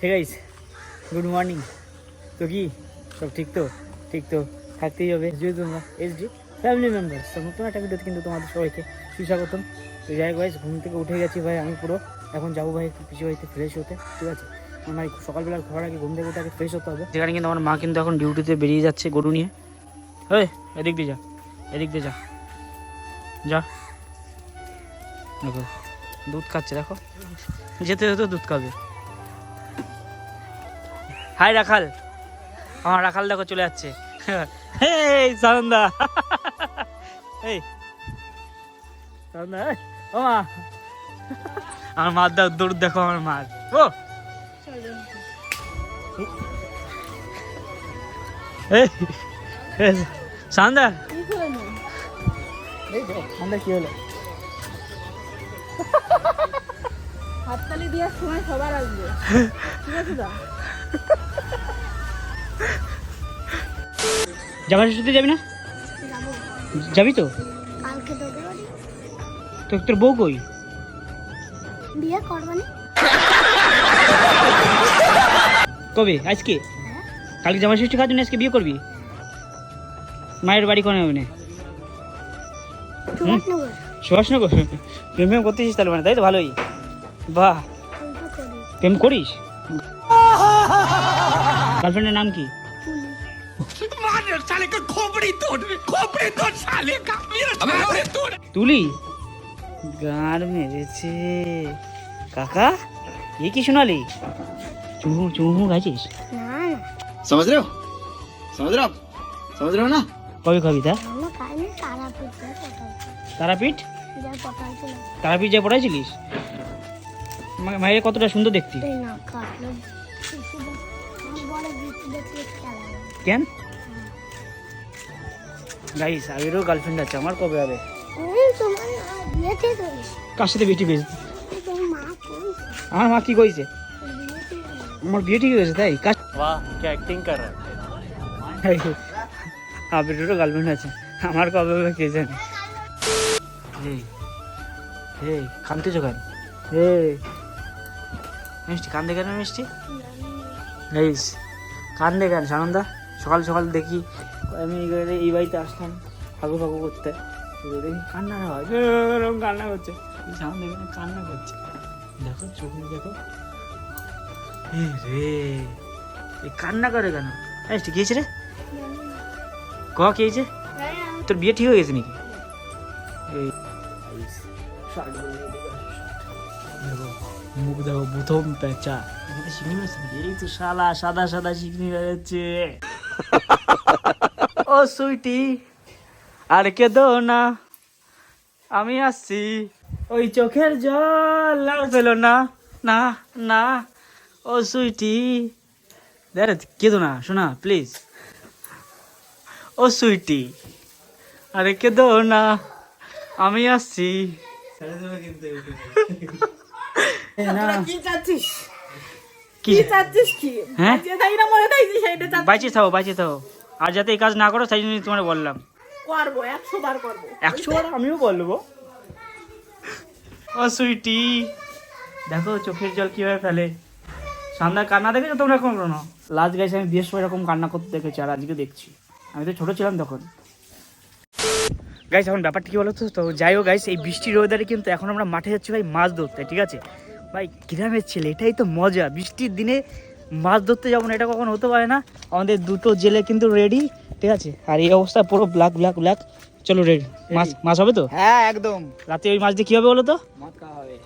Hey guys good morning তো কি? সব ঠিক তো? ঠিক তো? থাকতেই হবে। যেহেতু তোমরা এসডি ফ্যামিলি মেম্বার্স তো নতুন একটা ভিডিওতে কিন্তু তোমাদের সবাইকে সুস্বাগতম। তো যাই গাইস ঘুম থেকে উঠে গেছি ভাই আমি পুরো। এখন যাব ভাই একটু পিছু বাড়িতে ফ্রেশ হতে। ঠিক আছে? আমার ভাই, সকালবেলা ঘর আগে ঘুম থেকে উঠে আগে ফ্রেশ হতে হবে। যেখানে কিন্তু আমার মা কিন্তু এখন ডিউটিতে বেরিয়ে যাচ্ছে গরু নিয়ে। ওই এদিক দিয়ে যা। এদিক দিয়ে যা। যা। দেখো। দুধ খাচ্ছে, দেখো। যেতে যেতে দুধ খাবে। হাই রাখাল আমার রাখাল দেখো চলে যাচ্ছে। এই সানন্দা এই সানন্দা ও মা। আমার মার দাও দৌড় দেখো আমার মার ও। এই সান্দা সান্দা কি হলো? হাততালি দেওয়ার সময় সবার আসবে। ঠিক আছে দা জামা ষষ্ঠীতে যাবি না? যাবি। তো? কালকে তোকে বাড়ি? তো তোর বউ কই? বিয়ে করবানি। কবে? আজকে? কালকে জামা ষষ্ঠী খাওয়ার জন্য আজকে বিয়ে করবি? মায়ের বাড়ি কোনে হবে না সুভাষনগর। সুভাষনগর? প্রেম প্রেম করতেছিস তাহলে মানে? তাই তো ভালোই। বাহ। প্রেম করিস? গার্লফ্রেন্ডের নাম কি? তুলি। গান মেরেছে। কাকা এ কি শোনালি চুমু চুমু গাইছিস? সমাজ রে সমাজ রে সমাজ রে না। কবি কবিতা? তারাপীঠ তারাপীঠ? যা পড়াইছিলিস মায়ের কতটা সুন্দর দেখতি। কেন? গাইস আবিরও গার্লফ্রেন্ড আছে আমার কবে হবে? কার সাথে বিটি ঠিক আমার মা কি কইছে? আমার বিয়ে ঠিক হয়েছে তাই? কাজ বাহ কে অ্যাক্টিং কর আবিরও গার্লফ্রেন্ড আছে আমার কবে হবে কে জানে? এই এই খানতে চোখান এই মিষ্টি কান্দে কেন মিষ্টি? গাইস কান্দে কেন সানন্দা? সকাল সকাল দেখি আমি এই বাড়িতে- এই আসলাম ফাঁকু ফাঁকু করতে। দেখি কান্না হয়। এরকম কান্না করছে। সামনে এখানে কান্না করছে। দেখো চোখ দেখো। রে এই কান্না করে কেন? এই ঠিক আছে রে? ক কি হয়েছে তোর বিয়ে ঠিক হয়ে গেছে নাকি? এই দেখো, মুখ দেখো প্রথম পেঁচা মাছ এই তো শালা সাদা সাদা শিঙি যাচ্ছে ও সুইটি আর কে দো না। আমি আসছি। ওই চোখের জল আর পেল না না না। ও সুইটি। দেখ কেঁদো না শোনা প্লিজ। ও সুইটি আরে কেঁদো না। আমি আসছি। কি চাচ্ছিস? কি? চাচ্ছিস কি? হ্যাঁ? বাঁচিয়ে বাঁচিয়ে থাকো আর যাতে এই কাজ না করো জন্য তোমার বললাম। করব একশো বার করব। একশো বার আমিও বলব। ও সুইটি। দেখো চোখের জল কীভাবে ফেলে। সন্ধ্যার কান্না দেখেছ তোমরা কখনো লাস্ট গাইছে আমি বিয়ের সময় এরকম কান্না করতে দেখেছি আর আজকে দেখছি। আমি তো ছোট ছিলাম তখন। গাইস এখন ব্যাপারটা কি বলতো? তো যাই হোক গাইস এই বৃষ্টির ওয়েদারে কিন্তু এখন আমরা মাঠে যাচ্ছি ভাই মাছ ধরতে ঠিক আছে? ভাই গ্রামের ছেলে এটাই তো মজা। বৃষ্টির দিনে মাছ ধরতে যাব না এটা কখন হতে পারে না। আমাদের দুটো জেলে কিন্তু রেডি ঠিক আছে? আর এই অবস্থা পুরো ব্ল্যাক ব্ল্যাক ব্ল্যাক চলো রেডি মাছ মাছ হবে তো? হ্যাঁ একদম। রাতে ওই মাছ দিয়ে কি হবে বলো তো? মদ খাওয়া হবে।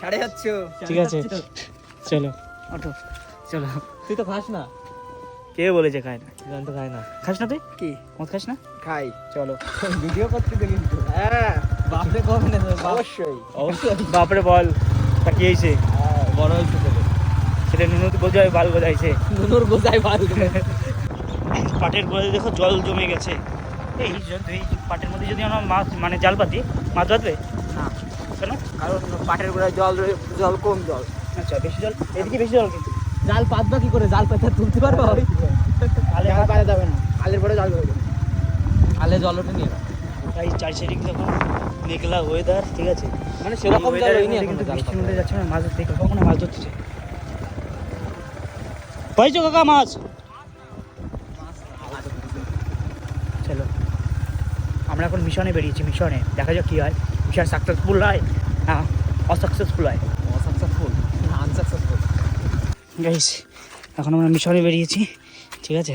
সাড়ে ঠিক আছে। চলো। ওঠো চলো। তুই তো খাস না। কে বলেছে খায় না? গান তো খায় না। খাস না তুই? কি? মদ খাস না? খাই। চলো। ভিডিও করতে হ্যাঁ। বাপরে কবে না অবশ্যই। অবশ্যই। বাপরে বল তা কি হয়েছে? বড় হয়েছে সেটা নুনু বোঝায় বাল বোঝাইছে। নুনুর গোজাই ভালো পাটের গোড়াতে দেখো জল জমে গেছে। এই এই পাটের মধ্যে যদি আমরা মাছ মানে জাল পাতি মাছ বাঁধবে না। কেন? কারণ পাটের গোড়ায় জল রয়ে- জল কম জল। আচ্ছা বেশি জল? এদিকে বেশি জল কিন্তু। জাল পাতবা কি করে? জাল পাতা তুলতে পারব? তাহলে জাল পাতা যাবে না। আলের পরে জল ধরবে। আলে জল ওঠে নিয়ে তাই চার সাইডিং দেখো মেঘলা ওয়েদার ঠিক আছে? মানে সেরকম জল হয়নি এখনও কিন্তু জাল মধ্যে যাচ্ছে না মাছ ধরতে কখনো মাছ ধরতেছে পাইছো কাকা মাছ? চলো। আমরা এখন মিশনে বেরিয়েছি মিশনে। দেখা যাক কি হয়। মিশন সাকসেসফুল হয় হ্যাঁ অসাকসেসফুল হয়? অসাকসেসফুল আনসাকসেসফুল। গাইস এখন আমরা মিশনে বেরিয়েছি ঠিক আছে?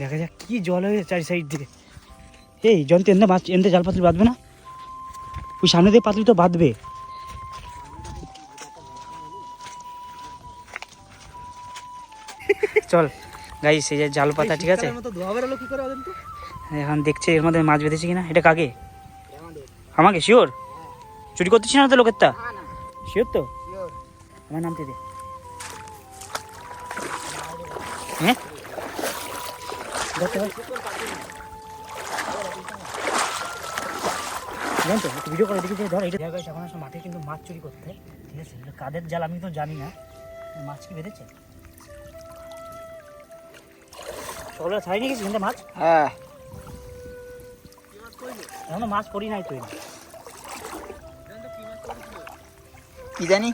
দেখা যাক কি জল হয়ে চারি সাইড দিয়ে এই জয়ন্ত এনতে মাছ এনতে জাল পাতলি বাঁধবে না? ওই সামনে দিয়ে পাতলি তো বাঁধবে। চল গাইস এই যে জাল পাতা ঠিক আছে? তো? এখন দেখছে এর মধ্যে মাছ বেঁধেছে কিনা। এটা কাকে? আমাকে শিওর চুরি করতেছি না তো লোকেরটা? শিওর তো? আমার নামতে দে। হ্যাঁ? ধরতে হয় জান তো ভিডিও করে দেখি ধর এটা দেখা এখন আসলে মাঠে কিন্তু মাছ চুরি করতে ঠিক আছে? কাদের জাল আমি তো জানি না। মাছ কি বেঁধেছে? সকালে ছাড়িয়ে গেছি কিন্তু মাছ? হ্যাঁ। এখনও মাছ পড়ি নাই তুই কি জানি?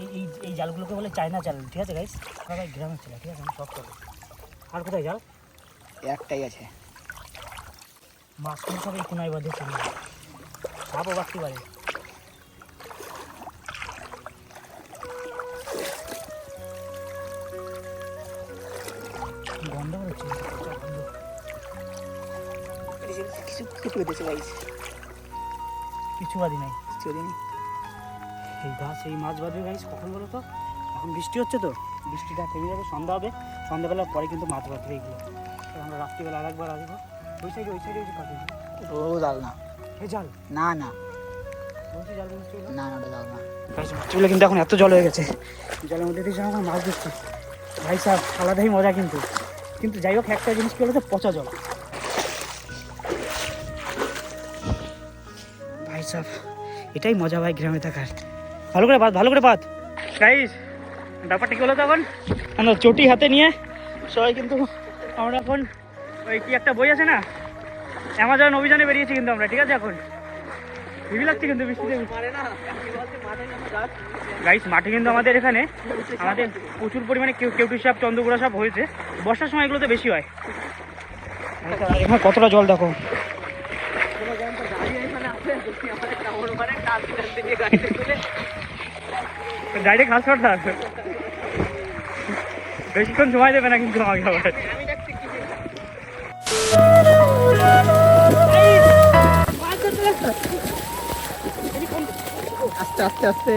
এই এই এই জালগুলোকে বলে চায়না জাল ঠিক আছে গাইস সবাই গ্রামের ছিল ঠিক আছে? আমি সব করব আর কোথায় জাল? একটাই আছে। মাছ কিন্তু সব এই কোনায় বাঁধে চলে সাপও বাড়তে পারে গন্ধ হচ্ছে কিছু কিছু বেঁধেছে গাইস কিছু বাদি নাই। চলি এই গাছ এই মাছ বাঁধবে গাইস কখন বলো তো? এখন বৃষ্টি হচ্ছে তো। বৃষ্টিটা থেমে যাবে সন্ধ্যা হবে। সন্ধ্যাবেলার পরে কিন্তু মাছ বাঁধবে এগুলো। তো আমরা রাত্রিবেলা আরেকবার আসব। ওই সাইডে ওই সাইডে ও জাল না। এ জাল? না না। না না জাল না। মাছগুলো কিন্তু এখন এত জল হয়ে গেছে। জলের মধ্যে দিয়ে এখন মাছ দিচ্ছে ভাই সাহেব আলাদাই মজা কিন্তু। কিন্তু যাই হোক একটা জিনিস কি বলতো? পচা জল। ভাই সাহেব এটাই মজা ভাই গ্রামে থাকার। ভালো করে বাদ ভালো করে বাদ গাইস ব্যাপারটা কি হলো তখন আমরা চটি হাতে নিয়ে সবাই কিন্তু আমরা এখন ওই কি একটা বই আছে না? অ্যামাজন অভিযানে বেরিয়েছি কিন্তু আমরা, ঠিক আছে এখন? হেভি লাগছে কিন্তু বৃষ্টিতে গাইস মাঠে কিন্তু আমাদের এখানে, আমাদের প্রচুর পরিমাণে কেউ কেউটি সাপ, চন্দ্রগুড়া সাপ হয়েছে। বর্ষার সময় এগুলোতে বেশি হয়। এখানে কতটা জল দেখো? ডাইরেক্ট ছড়া বেশিক্ষণ সময় দেবে না কিন্তু আমাকে আবার। আস্তে আস্তে আস্তে।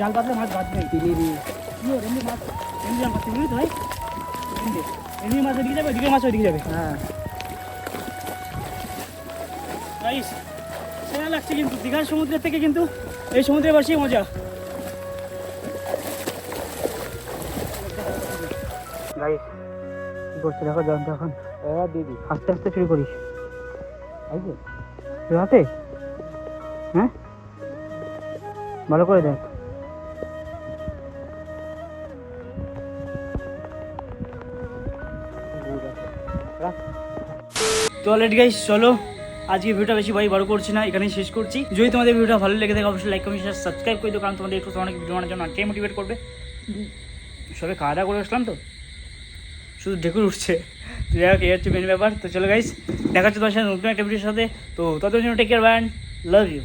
জাল পাতলে মাছ বাঁচবে কি এমনি মাছ এমনি বুঝলি তো এমনি মাছ ওদিকে যাবে ওদিকে মাছ ওদিকে যাবে হ্যাঁ সেরা লাগছে কিন্তু। দীঘার সমুদ্রের থেকে কিন্তু এই সমুদ্রে বসে মজা। গাইস করছে দেখো জয়ন্ত এখন হ্যাঁ দিদি। আস্তে আস্তে শুরু করিস। হাতে? হ্যাঁ? ভালো করে দেখ। তো অলরেডি গাইস চলো। আজকে ভিডিওটা বেশি ভাই বড় করছি না এখানেই শেষ করছি। যদি তোমাদের ভিডিওটা ভালো লেগে থাকে অবশ্যই লাইক কমেন্ট শেয়ার সাবস্ক্রাইব করে দিও কারণ তোমাদের একটু অনেক ভিডিও বানানোর জন্য আজকে মোটিভেট করবে। সবে খাওয়া দাওয়া করে আসলাম তো। শুধু ঢেকুর উঠছে। তো যাই হোক, এই হচ্ছে মেন ব্যাপার। তো চলো গাইস দেখা হচ্ছে তোমার সাথে নতুন একটা ভিডিওর সাথে। তো ততদিন জন্য take care band love you